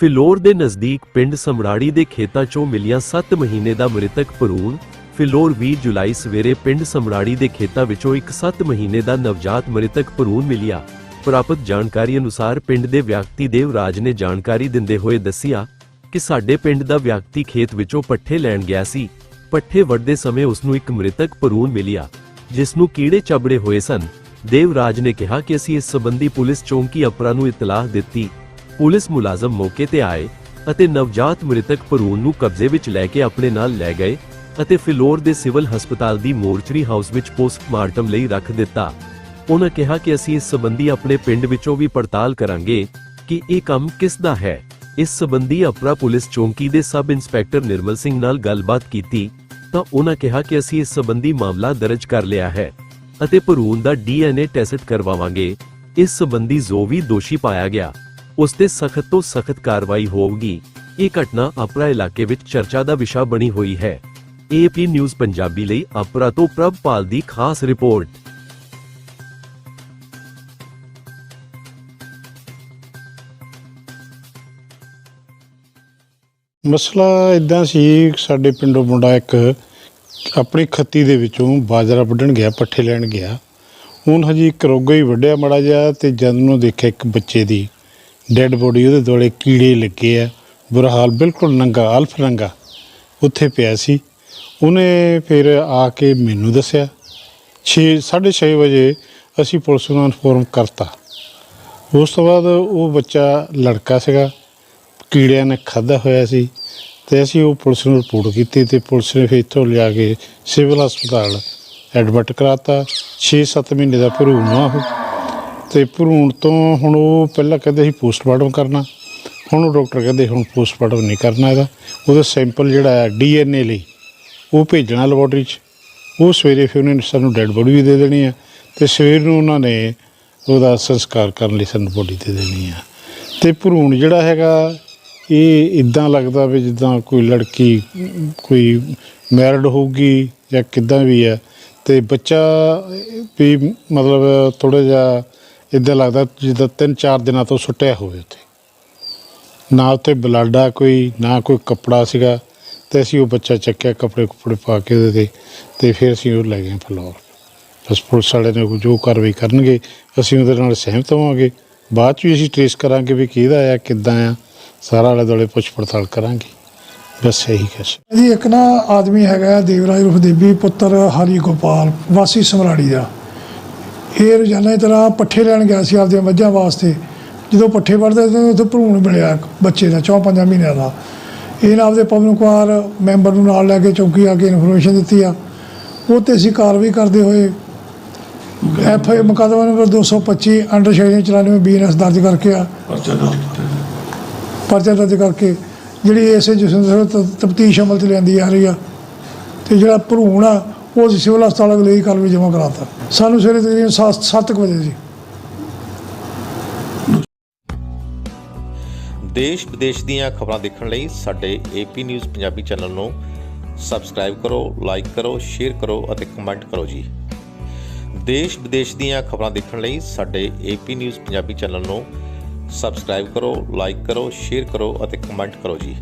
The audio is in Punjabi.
ਫਿਲੌਰ ਦੇ ਨਜ਼ਦੀਕ ਪਿੰਡ ਸਮਰਾੜੀ ਦੇ ਖੇਤਾਂ 'ਚੋਂ ਮਿਲਿਆ 7 ਮਹੀਨੇ ਦਾ ਮ੍ਰਿਤਕ ਭਰੂਣ ਫਿਲੌਰ 20 ਜੁਲਾਈ ਸਵੇਰੇ ਪਿੰਡ ਸਮਰਾੜੀ ਦੇ ਖੇਤਾਂ ਵਿੱਚੋਂ ਇੱਕ 7 ਮਹੀਨੇ ਦਾ ਨਵਜਾਤ ਮ੍ਰਿਤਕ ਭਰੂਣ ਮਿਲਿਆ। ਪ੍ਰਾਪਤ ਜਾਣਕਾਰੀ ਅਨੁਸਾਰ ਪਿੰਡ ਦੇ ਵਿਅਕਤੀ ਦੇਵਰਾਜ ਨੇ ਜਾਣਕਾਰੀ ਦਿੰਦੇ ਹੋਏ ਦੱਸਿਆ ਕਿ ਸਾਡੇ ਪਿੰਡ ਦਾ ਵਿਅਕਤੀ ਖੇਤ ਵਿੱਚੋਂ ਪੱਠੇ ਲੈਣ ਗਿਆ ਸੀ। ਪੱਠੇ ਵੱਢਦੇ ਸਮੇਂ ਉਸ ਨੂੰ ਇੱਕ ਮ੍ਰਿਤਕ ਭਰੂਣ ਮਿਲਿਆ, ਜਿਸ ਨੂੰ ਕੀੜੇ ਚਬੜੇ ਹੋਏ ਸਨ। ਦੇਵਰਾਜ ਨੇ ਕਿਹਾ ਕਿ ਅਸੀਂ ਇਸ ਸੰਬੰਧੀ ਪੁਲਿਸ ਚੌਂਕੀ ਅਪਰਾ ਨੂੰ ਇਤਲਾਹ ਦਿੱਤੀ ਪੁਲਿਸ ਮੁਲਾਜ਼ਮ ਮੌਕੇ ਤੇ ਆਏ ਅਤੇ ਨਵਜਾਤ ਮ੍ਰਿਤਕ ਭਰੂਣ ਨੂੰ ਕਬਜ਼ੇ ਵਿੱਚ ਲੈ ਕੇ ਆਪਣੇ ਨਾਲ ਲੈ ਗਏ ਅਤੇ ਫਿਲੌਰ ਦੇ ਸਿਵਲ ਹਸਪਤਾਲ ਦੀ ਮੋਰਚਰੀ ਹਾਊਸ ਵਿੱਚ ਪੋਸਟਮਾਰਟਮ ਲਈ ਰੱਖ ਦਿੱਤਾ। ਉਹਨਾਂ ਕਿਹਾ ਕਿ ਅਸੀਂ ਇਸ ਸਬੰਧੀ ਆਪਣੇ ਪਿੰਡ ਵਿੱਚੋਂ ਵੀ ਪੜਤਾਲ ਕਰਾਂਗੇ ਕਿ ਇਹ ਕੰਮ ਕਿਸ ਦਾ ਹੈ। ਇਸ ਸੰਬੰਧੀ ਅਪਰਾ ਪੁਲਿਸ ਚੌਂਕੀ ਦੇ ਸਬ ਇੰਸਪੈਕਟਰ ਨਿਰਮਲ ਸਿੰਘ ਨਾਲ ਗੱਲਬਾਤ ਕੀਤੀ ਤਾਂ ਉਹਨਾਂ ਕਿਹਾ ਕਿ ਅਸੀਂ ਇਸ ਸਬੰਧੀ ਮਾਮਲਾ ਦਰਜ ਕਰ ਲਿਆ ਹੈ ਅਤੇ ਭਰੂਣ ਦਾ ਡੀਐਨਏ ਟੈਸਟ ਕਰਵਾਵਾਂਗੇ। ਇਸ ਸਬੰਧੀ ਜੋ ਵੀ ਦੋਸ਼ੀ ਪਾਇਆ ਗਿਆ ਉਸ ਤੇ ਸਖਤ ਤੋਂ ਸਖਤ ਕਾਰਵਾਈ ਹੋਊਗੀ। ਇਹ ਘਟਨਾ ਅਪਰਾ ਇਲਾਕੇ ਵਿੱਚ ਚਰਚਾ ਦਾ ਵਿਸ਼ਾ ਬਣੀ ਹੋਈ ਹੈ। ਏਪੀ ਨਿਊਜ਼ ਪੰਜਾਬੀ ਲਈ ਅਪਰਾ ਤੋਂ ਪ੍ਰਭਪਾਲ ਦੀ ਖਾਸ ਰਿਪੋਰਟ। ਮਸਲਾ ਇਦਾਂ ਸੀ, ਸਾਡੇ ਪਿੰਡੋਂ ਮੁੰਡਾ ਇੱਕ ਆਪਣੀ ਖੱਤੀ ਦੇ ਵਿੱਚੋਂ ਬਾਜਰਾ ਵੱਢਣ ਗਿਆ, ਪੱਠੇ ਲੈਣ ਗਿਆ। ਹੁਣ ਹਜੇ ਇੱਕ ਰੋਗਾ ਹੀ ਵੱਢਿਆ ਮੜਾ ਜਿਹਾ ਤੇ ਜਦ ਨੂੰ ਦੇਖਿਆ ਇੱਕ ਬੱਚੇ ਦੀ ਡੈੱਡ ਬੋਡੀ ਉਹਦੇ ਦੁਆਲੇ ਕੀੜੇ ਲੱਗੇ ਆ। ਬੁਰਾ ਹਾਲ, ਬਿਲਕੁਲ ਨੰਗਾ, ਅਲਫ ਨੰਗਾ। ਉੱਥੇ ਪਿਆ ਸੀ। ਉਹਨੇ ਫਿਰ ਆ ਕੇ ਮੈਨੂੰ ਦੱਸਿਆ। 6 6:30 ਵਜੇ ਅਸੀਂ ਪੁਲਿਸ ਨੂੰ ਇਨਫੋਰਮ ਕਰਤਾ। ਉਸ ਤੋਂ ਬਾਅਦ ਉਹ ਬੱਚਾ ਲੜਕਾ ਸੀਗਾ। ਕੀੜਿਆਂ ਨੇ ਖਾਧਾ ਹੋਇਆ ਸੀ ਤੇ ਅਸੀਂ ਉਹ ਪੁਲਿਸ ਨੂੰ ਰਿਪੋਰਟ ਕੀਤੀ ਤੇ ਪੁਲਿਸ ਨੇ ਫਿਰ ਇੱਥੋਂ ਲਿਆ ਕੇ ਸਿਵਲ ਹਸਪਤਾਲ ਐਡਮਿਟ ਕਰਾਤਾ। 6-7 ਮਹੀਨੇ ਦਾ ਭਰੂਣ ਆ ਉਹ। ਤੇ ਭਰੂਣ ਤੋਂ ਹੁਣ ਉਹ ਪਹਿਲਾਂ ਕਹਿੰਦੇ ਸੀ ਪੋਸਟਮਾਰਟਮ ਕਰਨਾ, ਹੁਣ ਉਹ ਡਾਕਟਰ ਕਹਿੰਦੇ ਹੁਣ ਪੋਸਟਮਾਰਟਮ ਨਹੀਂ ਕਰਨਾ ਇਹਦਾ। ਉਹਦਾ ਸੈਂਪਲ ਜਿਹੜਾ ਹੈ ਡੀਐਨਏ ਲਈ, ਉਹ ਭੇਜਣਾ ਲੈਬੋਰਟਰੀ 'ਚ। ਉਹ ਸਵੇਰੇ ਫਿਰ ਉਹਨੇ ਸਾਨੂੰ ਡੈੱਡ ਬੋਡੀ ਵੀ ਦੇ ਦੇਣੀ ਆ ਤੇ ਸਵੇਰ ਨੂੰ ਉਹਨਾਂ ਨੇ ਉਹਦਾ ਸੰਸਕਾਰ ਕਰਨ ਲਈ ਸਾਨੂੰ ਬੋਡੀ ਦੇ ਦੇਣੀ ਆ। ਤੇ ਭਰੂਣ ਜਿਹੜਾ ਹੈਗਾ, ਇਹ ਇਦਾਂ ਲੱਗਦਾ ਵੀ ਜਿੱਦਾਂ ਕੋਈ ਲੜਕੀ, ਕੋਈ ਮੈਰਿਡ ਹੋਊਗੀ ਜਾਂ ਕਿੱਦਾਂ ਵੀ ਹੈ ਤੇ ਬੱਚਾ ਵੀ ਮਤਲਬ ਥੋੜਾ ਜਿਹਾ ਇਦਾਂ ਲੱਗਦਾ ਜਿੱਦਾਂ ਤਿੰਨ ਚਾਰ ਦਿਨਾਂ ਤੋਂ ਸੁੱਟਿਆ ਹੋਵੇ ਉੱਥੇ। ਨਾ ਉੱਤੇ ਬਲਾਡਾ ਕੋਈ, ਨਾ ਕੋਈ ਕੱਪੜਾ ਸੀਗਾ ਤੇ ਅਸੀਂ ਉਹ ਬੱਚਾ ਚੱਕਿਆ ਕੱਪੜੇ ਕੁਪੜੇ ਪਾ ਕੇ ਉਹਦੇ ਤੇ ਤੇ ਫਿਰ ਅਸੀਂ ਉਹ ਲੈ ਗਏ ਫਲੋਰ। ਬਸ ਪੁਲਿਸ ਵਾਲੇ ਨੇ ਜੋ ਕਾਰਵਾਈ ਕਰਨਗੇ, ਅਸੀਂ ਉਹਦੇ ਨਾਲ ਸਹਿਮਤ ਹੋਵਾਂਗੇ। ਬਾਅਦ ਚ ਵੀ ਅਸੀਂ ਟ੍ਰੇਸ ਕਰਾਂਗੇ ਵੀ ਕਿਹਦਾ ਆ, ਕਿੱਦਾਂ ਆ, ਸਾਰਾ ਆਲੇ ਦੁਆਲੇ ਪੁੱਛ ਪੜਤਾਲ ਕਰਾਂਗੇ। ਬਸ ਇਹੀ ਕਹਿ ਸਕਦੇ ਜੀ ਇੱਕ ਨਾ ਆਦਮੀ ਹੈਗਾ ਦੇਵਰਾਜ ਉਰਫ ਦੇਵੀ ਪੁੱਤਰ ਹਰੀ ਗੋਪਾਲ, ਵਾਸੀ ਸਮਰਾੜੀ ਦਾ। ਇਹ ਰੋਜ਼ਾਨਾ ਦੀ ਤਰ੍ਹਾਂ ਪੱਠੇ ਲੈਣ ਗਿਆ ਸੀ ਆਪਦੀਆਂ ਮੱਝਾਂ ਵਾਸਤੇ। ਜਦੋਂ ਪੱਠੇ ਵੜਦੇ ਤੇ ਉੱਥੇ ਭਰੂਣ ਮਿਲਿਆ ਬੱਚੇ ਦਾ ਚੌਂ ਪੰਜਾਂ ਮਹੀਨਿਆਂ ਦਾ। ਇਹ ਨਾ ਆਪਦੇ ਪਵਨ ਕੁਮਾਰ ਮੈਂਬਰ ਨੂੰ ਨਾਲ ਲੈ ਕੇ ਚੌਕੀ ਆ ਕੇ ਇਨਫੋਰਮੇਸ਼ਨ ਦਿੱਤੀ ਆ। ਉਹ ਤੇ ਅਸੀਂ ਕਾਰਵਾਈ ਕਰਦੇ ਹੋਏ ਐਫ ਆਈ ਮੁਕੱਦਮਾ ਨੰਬਰ 225 ਅੰਡਰ ਸ਼ੈਡਿੰਗ 94 ਬੀਐਨਐਸ ਦਰਜ ਕਰਕੇ ਆ। ਪਰਚਾ ਦਰਜ ਕਰਕੇ ਜਿਹੜੀ ਇਸੇ ਜਸਨ ਤਫਤੀਸ਼ ਅਮਲ 'ਚ ਲਿਆਂਦੀ ਜਾ ਰਹੀ ਆ। ਤੇ ਜਿਹੜਾ ਭਰੂਣ ਆ ਉਹ ਅਸੀਂ ਸਿਵਲ ਹਸਪਤਾਲ ਅਗਲੇ ਕੱਲ੍ਹ ਵੀ ਜਮ੍ਹਾਂ ਕਰਾਤਾ। ਸਾਨੂੰ ਸਵੇਰੇ ਤਕਰੀਬਨ 7 ਵਜੇ ਜੀ। ਦੇਸ਼ ਵਿਦੇਸ਼ ਦੀਆਂ ਖਬਰਾਂ ਦੇਖਣ ਲਈ ਸਾਡੇ ਏਪੀ ਨਿਊਜ਼ ਪੰਜਾਬੀ ਚੈਨਲ ਨੂੰ ਸਬਸਕ੍ਰਾਈਬ ਕਰੋ, ਲਾਈਕ ਕਰੋ, ਸ਼ੇਅਰ ਕਰੋ ਅਤੇ ਕਮੈਂਟ ਕਰੋ ਜੀ। ਦੇਸ਼ ਵਿਦੇਸ਼ ਦੀਆਂ ਖਬਰਾਂ ਦੇਖਣ ਲਈ ਸਾਡੇ ਏਪੀ ਨਿਊਜ਼ ਪੰਜਾਬੀ ਚੈਨਲ ਨੂੰ ਸਬਸਕ੍ਰਾਈਬ ਕਰੋ, ਲਾਈਕ ਕਰੋ, ਸ਼ੇਅਰ ਕਰੋ ਅਤੇ ਕਮੈਂਟ ਕਰੋ ਜੀ।